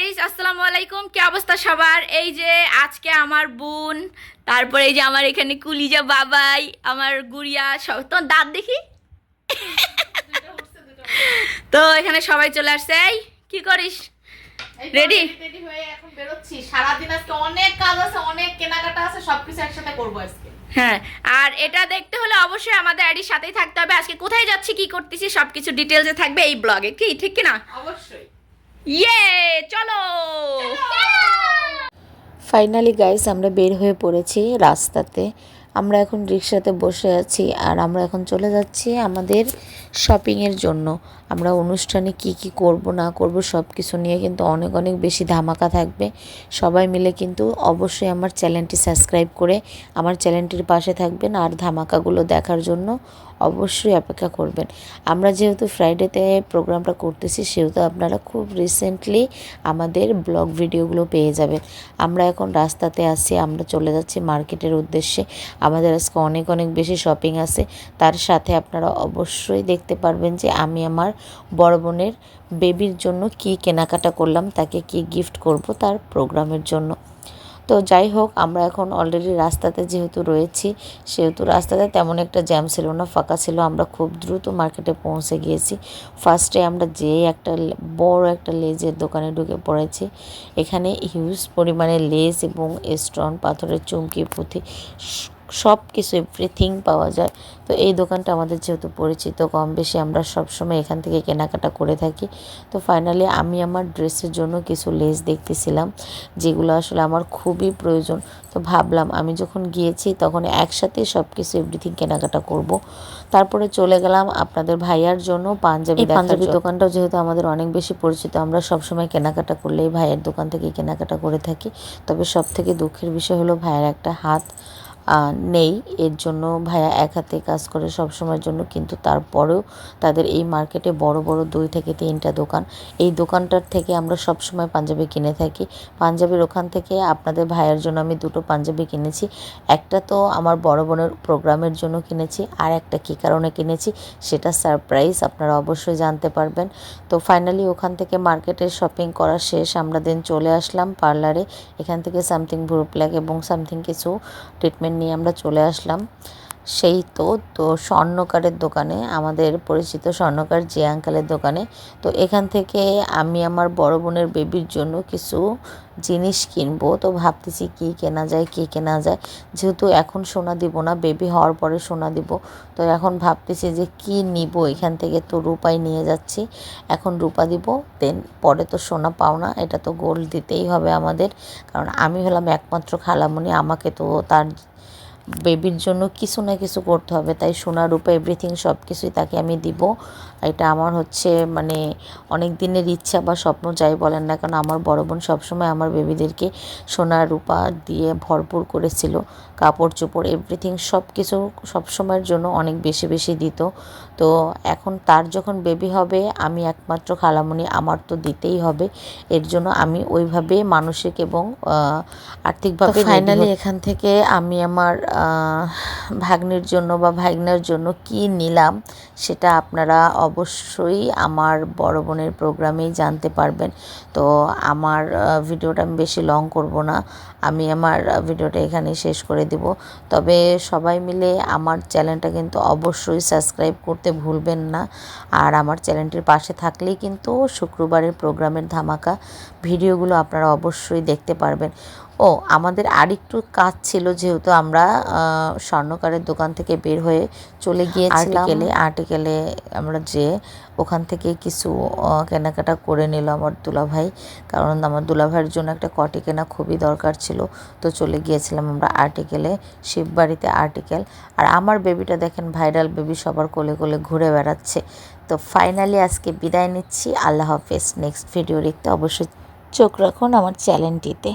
Guys আসসালামু আলাইকুম। কি অবস্থা সবার? এই যে আজকে আমার বোন তারপরে এই যে আমার এখানে কুলিজা বাবাই আমার গুড়িয়া সব তোমার দাঁত দেখি? তো এখানে সবাই চলে আসছে। এই কি করিস? Ready? রেডি হয়ে এখন বেরোচ্ছি। সারাদিন আজকে অনেক কাজ আছে অনেক কেনাকাটা আছে সবকিছু একসাথে করব আজকে। হ্যাঁ আর এটা দেখতে হলে অবশ্যই আমাদের আইডির সাথেই থাকতে হবে। আজকে কোথায় যাচ্ছি কি করতেছি সবকিছু ডিটেলসে থাকবে এই ব্লগে কি? ঠিক কি না অবশ্যই। ইয়ে চলো! ফাইনালি গাইস আমরা বের হয়ে পড়েছি রাস্তাতে। আমরা এখন রিক্সাতে বসে আছি আর আমরা এখন চলে যাচ্ছি আমাদের শপিংয়ের জন্য। আমরা অনুষ্ঠানে কি কি করব, না করব সব কিছু নিয়ে কিন্তু অনেক অনেক বেশি ধামাকা থাকবে। সবাই মিলে কিন্তু অবশ্যই আমার চ্যানেলটি সাবস্ক্রাইব করে আমার চ্যানেলটির পাশে থাকবেন আর ধামাকাগুলো দেখার জন্য অবশ্যই অপেক্ষা করবেন। আমরা যেহেতু ফ্রাইডেতে প্রোগ্রামটা করতেছি, সেহেতু আপনারা খুব রিসেন্টলি আমাদের ব্লগ ভিডিওগুলো পেয়ে যাবেন। আমরা এখন রাস্তাতে আছি, আমরা চলে যাচ্ছি মার্কেটের উদ্দেশ্যে। আমাদের আজকে অনেক অনেক বেশি শপিং আছে। তার সাথে আপনারা অবশ্যই দেখতে পারবেন যে আমি আমার বড় বোনের বেবির জন্য কি কেনাকাটা করলাম, তাকে কি গিফট করব তার প্রোগ্রামের জন্য। তো যাই হোক, আমরা এখন অলরেডি রাস্তাতে যেহেতু রয়েছি, সেহেতু রাস্তাতে তেমন একটা জ্যাম ছিল না, ফাঁকা ছিল। আমরা খুব দ্রুত মার্কেটে পৌঁছে গিয়েছি। ফার্স্টে আমরা যেই একটা বড় একটা লেজের দোকানে ঢুকে পড়েছি। এখানে হিউজ পরিমাণে লেজ এবং স্টোন পাথরের চুমকি, পুঁথি সব কিছু এভরিথিং পাওয়া যায়। তো এই দোকানটা আমাদের যেহেতু পরিচিত কম বেশি আমরা সবসময় এখান থেকে কেনাকাটা করে থাকি। তো ফাইনালি আমি আমার ড্রেসের জন্য কিছু লেস দেখতেছিলাম যেগুলো আসলে আমার খুবই প্রয়োজন। তো ভাবলাম আমি যখন গিয়েছি তখন একসাথে সব কিছু এভরিথিং কেনাকাটা করব। তারপরে চলে গেলাম আপনাদের ভাইয়ার জন্য পাঞ্জাবি পাঞ্জাবি দোকানটাও যেহেতু আমাদের অনেক বেশি পরিচিত আমরা সবসময় কেনাকাটা করলে এই ভাইয়ের দোকান থেকে কেনাকাটা করে থাকি। তবে সব থেকে দুঃখের বিষয় হলো ভাইয়ের একটা হাত। নেই। এর জন্য ভাইয়া এক হাতে কাজ করে সব সময়ের জন্য, কিন্তু তারপরেও তাদের এই মার্কেটে বড় বড় দুই থেকে তিনটা দোকান। এই দোকানটার থেকে আমরা সব সময় পাঞ্জাবি কিনে থাকি। পাঞ্জাবির ওখান থেকে আপনাদের ভাইয়ের জন্য আমি দুটো পাঞ্জাবি কিনেছি। একটা তো আমার বড় বোনের প্রোগ্রামের জন্য কিনেছি, আর একটা কী কারণে কিনেছি সেটা সারপ্রাইজ আপনারা অবশ্যই জানতে পারবেন। তো ফাইনালি ওখান থেকে মার্কেটে শপিং করা শেষ, আমরা দেন চলে আসলাম পার্লারে এখান থেকে সামথিং ভুরু প্ল্যাক এবং সামথিং কিছু ট্রিটমেন্ট নিয়ে আমরা চলে আসলাম। সেই তো তো স্বর্ণকারের দোকানে, আমাদের পরিচিত স্বর্ণকার যে আঙ্কালের দোকানে। তো এখান থেকে আমি আমার বড় বোনের বেবির জন্য কিছু জিনিস কিনবো। তো ভাবতেছি কি কেনা যায়, কি কেনা যায়। যেহেতু এখন সোনা দিব না বেবি হওয়ার পরে সোনা দিব। তো এখন ভাবতেছি যে কি নিব? এখান থেকে তো রূপাই নিয়ে যাচ্ছি। এখন রূপা দিব দেন পরে তো সোনা পাও না। এটা তো গোল্ড দিতেই হবে আমাদের। কারণ আমি হলাম একমাত্র খালামণি আমাকে তো তার বেবির জন্য কিছু না কিছু করতে হবে তাই সোনা রূপা এভরিথিং সব কিছুই তাকে আমি দিব। এটা আমার হচ্ছে মানে অনেক দিনের ইচ্ছা বা স্বপ্ন যাই বলেন না কারণ আমার বড় বোন সবসময় আমার বেবিদেরকে সোনা রূপা দিয়ে ভরপুর করেছিল। কাপড় চোপড় এভরিথিং সব কিছু সবসময়ের জন্য অনেক বেশি বেশি দিত। তো এখন তার যখন বেবি হবে আমি একমাত্র খালামণি আমার তো দিতেই হবে। এর জন্য আমি ওইভাবে মানসিক এবং আর্থিকভাবে ফাইনালি এখান থেকে আমি আমার ভাগ্নির জন্য বা ভাগ্নার জন্য কি নিলাম সেটা আপনারা অবশ্যই আমার বড় বোনের প্রোগ্রামেই জানতে পারবেন। তো আমার ভিডিওটা আমি বেশি লং করব না, আমি আমার ভিডিওটা এখানে শেষ করে দিব। তবে সবাই মিলে আমার চ্যানেলটা কিন্তু অবশ্যই সাবস্ক্রাইব করতে ভুলবেন না। আর আমার চ্যানেলটির পাশে থাকলেই কিন্তু শুক্রবারের প্রোগ্রামের ধামাকা ভিডিওগুলো আপনারা অবশ্যই দেখতে পারবেন। ও আমাদের আরেকটু কাজ ছিল যেহেতু আমরা স্বর্ণকারের দোকান থেকে বের হয়ে চলে গিয়েছিলাম। আর্টিকেলে আর্টিকেলে আমরা যে ওখান থেকে কিছু কেনাকাটা করে নিল আমার দুলাভাই। কারণ আমার দুলাভাইয়ের জন্য একটা কটি কেনা খুবই দরকার ছিল। তো চলে গিয়েছিলাম আমরা আর্টিকেলে শিববাড়িতে আর্টিকেল আর আমার বেবিটা দেখেন ভাইরাল বেবি সবার কোলে কোলে ঘুরে বেড়াচ্ছে। তো ফাইনালি আজকে বিদায় নিচ্ছি। আল্লাহ হাফেজ। নেক্সট ভিডিও দেখতে অবশ্যই চোখ রাখুন আমার চ্যানেলটিতে